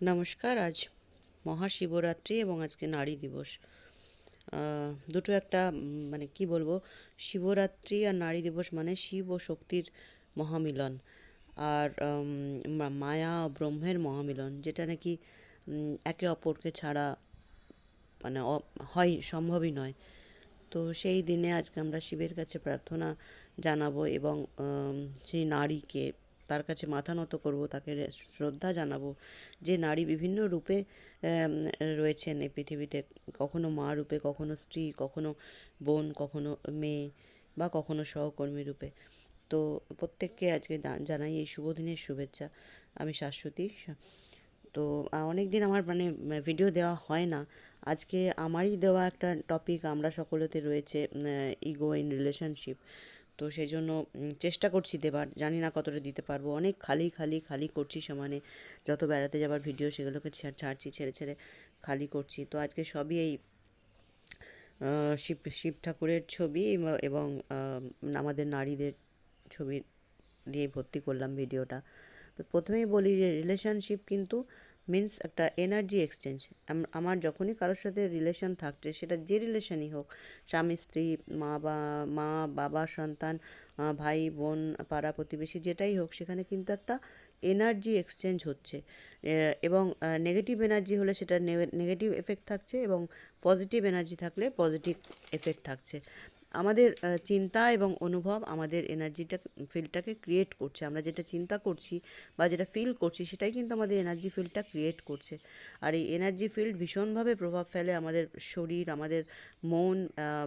নমস্কার, আজ মহাশিবরাত্রি এবং আজকে নারী দিবস। দুটো একটা মানে কি বলব, শিবরাত্রি আর নারী দিবস মানে শিব ও শক্তির মহামিলন আর মায়া ব্রহ্মের মহামিলন, যেটা নাকি একে অপরকে ছাড়া মানে হয়, সম্ভবই নয়। তো সেই দিনে আজকে আমরা শিবের কাছে প্রার্থনা জানাব এবং সেই নারীকে তার কাছে মাথা নত করব, তাকে শ্রদ্ধা জানাব যে নারী বিভিন্ন রূপে রয়েছেন এই পৃথিবীতে। কখনো মা রূপে, কখনো স্ত্রী, কখনো বোন, কখনো মেয়ে বা কখনো সহকর্মী রূপে। তো প্রত্যেককে আজকে জানাই এই শুভ দিনের শুভেচ্ছা। আমি শাশ্বতী তো অনেক দিন আমার মানে ভিডিও দেওয়া হয় না। আজকে আমারই দেওয়া একটা টপিক আমরা সকলেতে রয়েছে ইগো ইন রিলেশনশিপ তো সেই জন্য চেষ্টা করছি দেবার। জানি না কতটা দিতে পারব। অনেক খালি খালি খালি করছি সমানে। যত বেড়াতে যাবার ভিডিও সেগুলোকে ছাড়ছি, ছেড়ে ছেড়ে খালি করছি। তো আজকে সবই এই শিব শিব ঠাকুরের ছবি এবং আমাদের নারীদের ছবি দিয়ে ভর্তি করলাম ভিডিওটা তো প্রথমেই বলি যে রিলেশনশিপ কিন্তু মিন্স একটা এনার্জি এক্সচেঞ্জ আমার যখনই কারোর সাথে রিলেশন থাকছে, সেটা যে রিলেশনই হোক, স্বামী, স্ত্রী, মা বা, মা, বাবা, সন্তান ভাই, বোন, পাড়া, প্রতিবেশী, যেটাই হোক, সেখানে কিন্তু একটা এনার্জি এক্সচেঞ্জ হচ্ছে। এবং নেগেটিভ এনার্জি হলে সেটা নেগেটিভ এফেক্ট থাকছে এবং পজিটিভ এনার্জি থাকলে পজিটিভ এফেক্ট থাকছে। আমাদের চিন্তা এবং অনুভব আমাদের এনার্জিটা, ফিল্ডটাকে ক্রিয়েট করছে। আমরা যেটা চিন্তা করছি বা যেটা ফিল করছি সেটাই কিন্তু আমাদের এনার্জি ফিল্ডটা ক্রিয়েট করছে। আর এই এনার্জি ফিল্ড ভীষণভাবে প্রভাব ফেলে আমাদের শরীর, আমাদের মন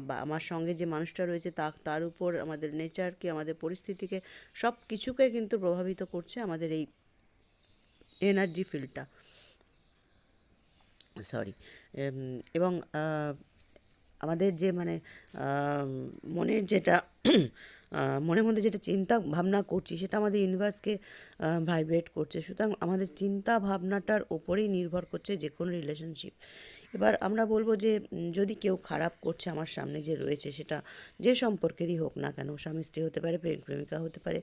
বা আমার সঙ্গে যে মানুষটা রয়েছে তা, তার উপর আমাদের নেচারকে আমাদের পরিস্থিতিকে সব কিছুকে কিন্তু প্রভাবিত করছে আমাদের এই এনার্জি ফিল্ডটা। সরি এবং আমাদের যে মানে মনের যেটা মনের মধ্যে যেটা চিন্তা ভাবনা করছি সেটা আমাদের ইউনিভার্সকে ভাইব্রেট করছে। সুতরাং আমাদের চিন্তা ভাবনাটার ওপরেই নির্ভর করছে যে কোনো রিলেশনশিপ এবার আমরা বলব যে যদি কেউ খারাপ করছে আমার সামনে যে রয়েছে সেটা যে সম্পর্কেরই হোক না কেন, স্বামী স্ত্রী হতে পারে প্রেমিক প্রেমিকা হতে পারে,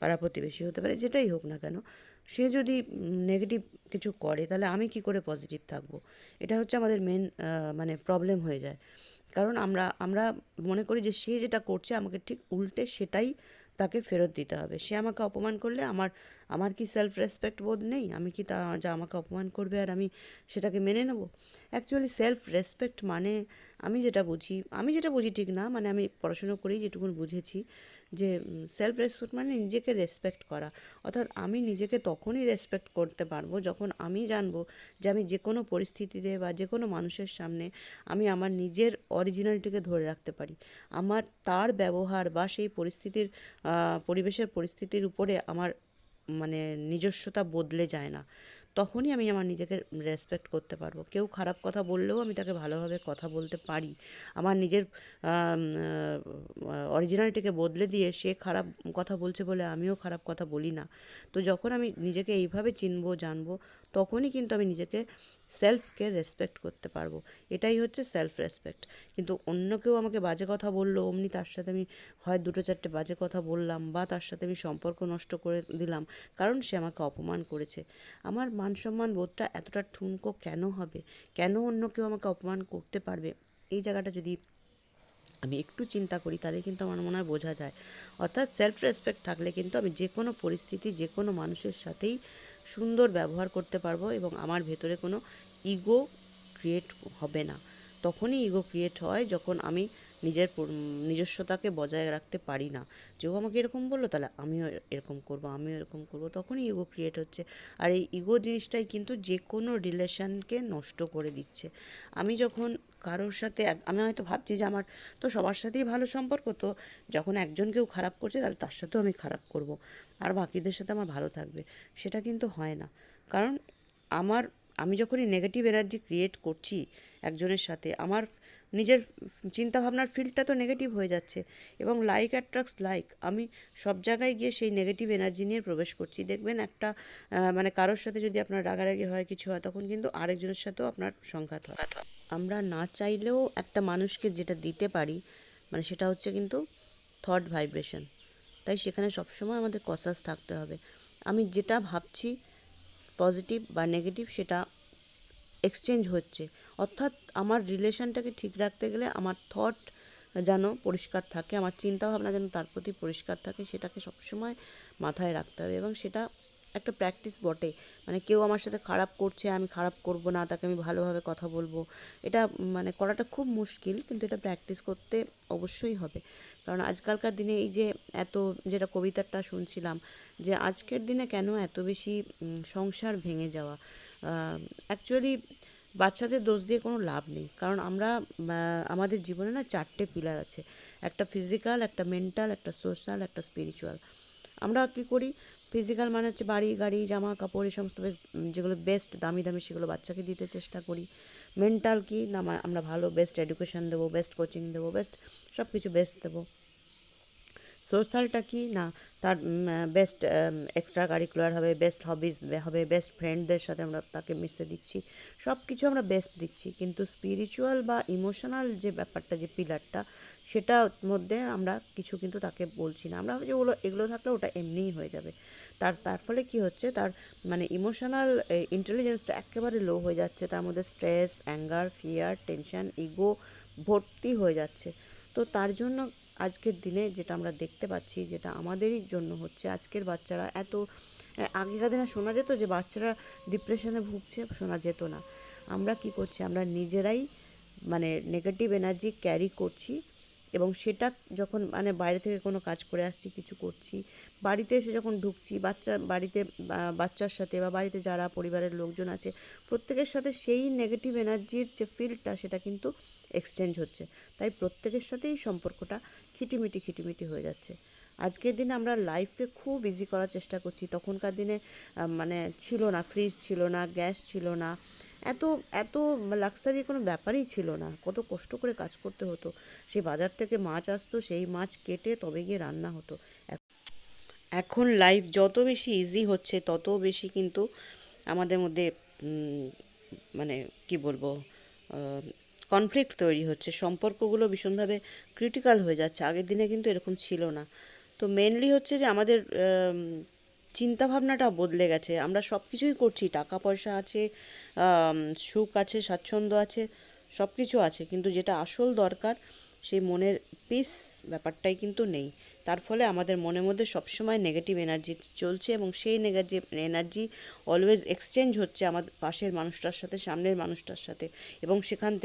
পাড়া প্রতিবেশী হতে পারে, যেটাই হোক না কেন সে যদি নেগেটিভ কিছু করে, তাহলে আমি কি করে পজিটিভ থাকব? এটা হচ্ছে আমাদের মেন মানে প্রবলেম হয়ে যায়। কারণ আমরা আমরা মনে করি যে সে যেটা করছে, আমাকে ঠিক উল্টে সেটাই তাকে ফেরত দিতে হবে। সে আমাকে অপমান করলে আমার আমার কি সেলফ রেসপেক্ট বোধ নেই? আমি কি তা, যা আমাকে অপমান করবে আর আমি সেটাকে মেনে নেব? অ্যাকচুয়ালি সেলফ রেসপেক্ট মানে আমি যেটা বুঝি, আমি যেটা বুঝি ঠিক না মানে আমি পড়াশুনো করেই যেটুকুন বুঝেছি যে সেলফ রেসপেক্ট মানে নিজেকে রেসপেক্ট করা। অর্থাৎ আমি নিজেকে তখনই রেসপেক্ট করতে পারব যখন আমি জানব যে আমি যে কোনো পরিস্থিতিতে বা যে কোনো মানুষের সামনে আমি আমার নিজের অরিজিনালিটিকে ধরে রাখতে পারি। আমার তার ব্যবহার বা সেই পরিস্থিতির পরিবেশের পরিস্থিতির উপরে আমার মানে নিজস্বতা বদলে যায় না। তখনই আমি আমার নিজেকে রেসপেক্ট করতে পারব। কেউ খারাপ কথা বললেও আমি তাকে ভালোভাবে কথা বলতে পারি। আমার নিজের অরিজিনালিটিকে বদলে দিয়ে সে খারাপ কথা বলছে বলে আমিও খারাপ কথা বলি না। তো যখন আমি নিজেকে এইভাবে চিনবো, জানব, তখনই কিন্তু আমি নিজেকে সেলফকে রেসপেক্ট করতে পারব। এটাই হচ্ছে সেলফ রেসপেক্ট কিন্তু অন্য কেউ আমাকে বাজে কথা বলল, অমনি তার সাথে আমি হয় দুটো চারটে বাজে কথা বললাম বা তার সাথে আমি সম্পর্ক নষ্ট করে দিলাম, কারণ সে আমাকে অপমান করেছে। আমার মান সম্মান বোধটা এতটা ঠুনকো কেন হবে? কেন অন্য কেউ আমাকে অপমান করতে পারবে? এই জায়গাটা যদি আমি একটু চিন্তা করি, তাহলে কিন্তু আমার মনে হয় বোঝা যায়। অর্থাৎ সেলফ রেসপেক্ট থাকলে কিন্তু আমি যে কোনো পরিস্থিতি, যে কোনো মানুষের সাথেই সুন্দর ব্যবহার করতে পারব এবং আমার ভেতরে কোনো ইগো ক্রিয়েট হবে না। তখনই ইগো ক্রিয়েট হয় যখন আমি নিজের নিজস্বতাকে বজায় রাখতে পারি না। যে ও আমাকে এরকম বলল, তাহলে আমিও এরকম করব, আমিও এরকম করব। তখনই ইগো ক্রিয়েট হচ্ছে। আর এই ইগো জিনিসটাই কিন্তু যে কোনো রিলেশনকে নষ্ট করে দিচ্ছে। আমি যখন কারোর সাথে আমি হয়তো ভাবছি যে আমার তো সবার সাথেই ভালো সম্পর্ক, তো যখন একজন কেউ খারাপ করছে, তাহলে তার সাথেও আমি খারাপ করব। আর বাকিদের সাথে আমার ভালো থাকবে। সেটা কিন্তু হয় না। কারণ আমার আমি যখনই নেগেটিভ এনার্জি ক্রিয়েট করছি একজনের সাথে, আমার নিজের চিন্তাভাবনার ফিল্ডটা তো নেগেটিভ হয়ে যাচ্ছে এবং লাইক অ্যাট্রাক্টস লাইক আমি সব জায়গায় গিয়ে সেই নেগেটিভ এনার্জি নিয়ে প্রবেশ করছি। দেখবেন একটা মানে কারোর সাথে যদি আপনার রাগারাগি হয়, কিছু হয়, তখন কিন্তু আরেকজনের সাথেও আপনার সংঘাত হয়। আমরা না চাইলেও একটা মানুষকে যেটা দিতে পারি মানে সেটা হচ্ছে কিন্তু থট ভাইব্রেশন তাই সেখানে সবসময় আমাদের কসাস থাকতে হবে। আমি যেটা ভাবছি পজিটিভ বা নেগেটিভ সেটা এক্সচেঞ্জ হচ্ছে। অর্থাৎ আমার রিলেশনটাকে ঠিক রাখতে গেলে আমার থট যেন পরিষ্কার থাকে, আমার চিন্তাভাবনা যেন তার প্রতি পরিষ্কার থাকে, সেটাকে সবসময় মাথায় রাখতে হবে এবং সেটা একটা প্র্যাকটিস বটে। মানে কেউ আমার সাথে খারাপ করছে, আমি খারাপ করব না, তাকে আমি ভালোভাবে কথা বলব, এটা মানে করাটা খুব মুশকিল, কিন্তু এটা প্র্যাকটিস করতে অবশ্যই হবে। কারণ আজকালকার দিনে এই যে এত, যেটা কবিতাটা শুনছিলাম যে আজকের দিনে কেন এত বেশি সংসার ভেঙে যাওয়া? অ্যাকচুয়ালি বাচ্চাদের দোষ দিয়ে কোনো লাভ নেই। কারণ আমরা আমাদের জীবনে না চারটে পিলার আছে। একটা ফিজিক্যাল একটা মেন্টাল একটা সোশ্যাল একটা স্পিরিচুয়াল আমরা কী করি? ফিজিক্যাল মানে হচ্ছে বাড়ি, গাড়ি, জামা কাপড়, এই সমস্ত বেশ যেগুলো বেস্ট দামি দামি, সেগুলো বাচ্চাকে দিতে চেষ্টা করি। মেন্টাল কি? না, আমরা ভালো বেস্ট এডুকেশন দেবো বেস্ট কোচিং দেবো বেস্ট সব কিছু বেস্ট দেবো। সোশ্যালটা কি? না, তার বেস্ট এক্সট্রা কারিকুলার হবে বেস্ট হবিজ হবে বেস্ট ফ্রেন্ডদের সাথে আমরা তাকে মিশতে দিচ্ছি। সব কিছু আমরা বেস্ট দিচ্ছি, কিন্তু স্পিরিচুয়াল বা ইমোশনাল যে ব্যাপারটা, যে পিলারটা সেটার মধ্যে আমরা কিছু কিন্তু তাকে বলছি না। আমরা ভাবছি ওগুলো, এগুলো থাকলে ওটা এমনিই হয়ে যাবে। তার তার ফলে কি হচ্ছে? তার মানে ইমোশনাল ইন্টেলিজেন্সটা একেবারে লো হয়ে যাচ্ছে। তার মধ্যে stress anger fear tension ego ভর্তি হয়ে যাচ্ছে। তো তার জন্য আজকের দিনে যেটা আমরা দেখতে পাচ্ছি, যেটা আমাদেরই জন্য হচ্ছে, আজকের বাচ্চারা এত আগেকার দিনে শোনা যেত যে বাচ্চারা ডিপ্রেশনে ভুগছে, শোনা যেত না। আমরা কি করছি? আমরা নিজেরাই মানে নেগেটিভ এনার্জি ক্যারি করছি এবং সেটা যখন মানে বাইরে থেকে কোনো কাজ করে আসছি, কিছু করছি, বাড়িতে এসে যখন ঢুকছি, বাচ্চা, বাড়িতে বাচ্চার সাথে বা বাড়িতে যারা পরিবারের লোকজন আছে, প্রত্যেকের সাথে সেই নেগেটিভ এনার্জির যে ফিল্ডটা সেটা কিন্তু এক্সচেঞ্জ হচ্ছে। তাই প্রত্যেকের সাথেই সম্পর্কটা খিটিমিটি খিটিমিটি হয়ে যাচ্ছে। আজকের দিনে আমরা লাইফকে খুব ইজি করার চেষ্টা করছি। তখনকার দিনে মানে ছিল না ফ্রিজ ছিল না গ্যাস ছিল না। এত এত লাক্সারি কোনো ব্যাপারই ছিল না। কত কষ্ট করে কাজ করতে হতো। সেই বাজার থেকে মাছ আসতো, সেই মাছ কেটে তবে গিয়ে রান্না হতো। এখন লাইফ যত বেশি ইজি হচ্ছে, তত বেশি কিন্তু আমাদের মধ্যে মানে কি বলব কনফ্লিক্ট তৈরি হচ্ছে। সম্পর্কগুলো ভীষণভাবে ক্রিটিক্যাল হয়ে যাচ্ছে। আগের দিনে কিন্তু এরকম ছিল না। তো মেনলি হচ্ছে যে আমাদের চিন্তা ভাবনাটা বদলে গেছে। আমরা সব কিছুই করছি। টাকা পয়সা আছে সুখ আছে, স্বাচ্ছন্দ্য আছে সব কিছু আছে। কিন্তু যেটা আসল দরকার, সেই মনের পিস ব্যাপারটাই কিন্তু নেই। তার ফলে আমাদের মনের মধ্যে সবসময় নেগেটিভ এনার্জি চলছে এবং সেই নেগেটিভ এনার্জি অলওয়েজ এক্সচেঞ্জ হচ্ছে আমাদের পাশের মানুষটার সাথে, সামনের মানুষটার সাথে। এবং সেখান থেকে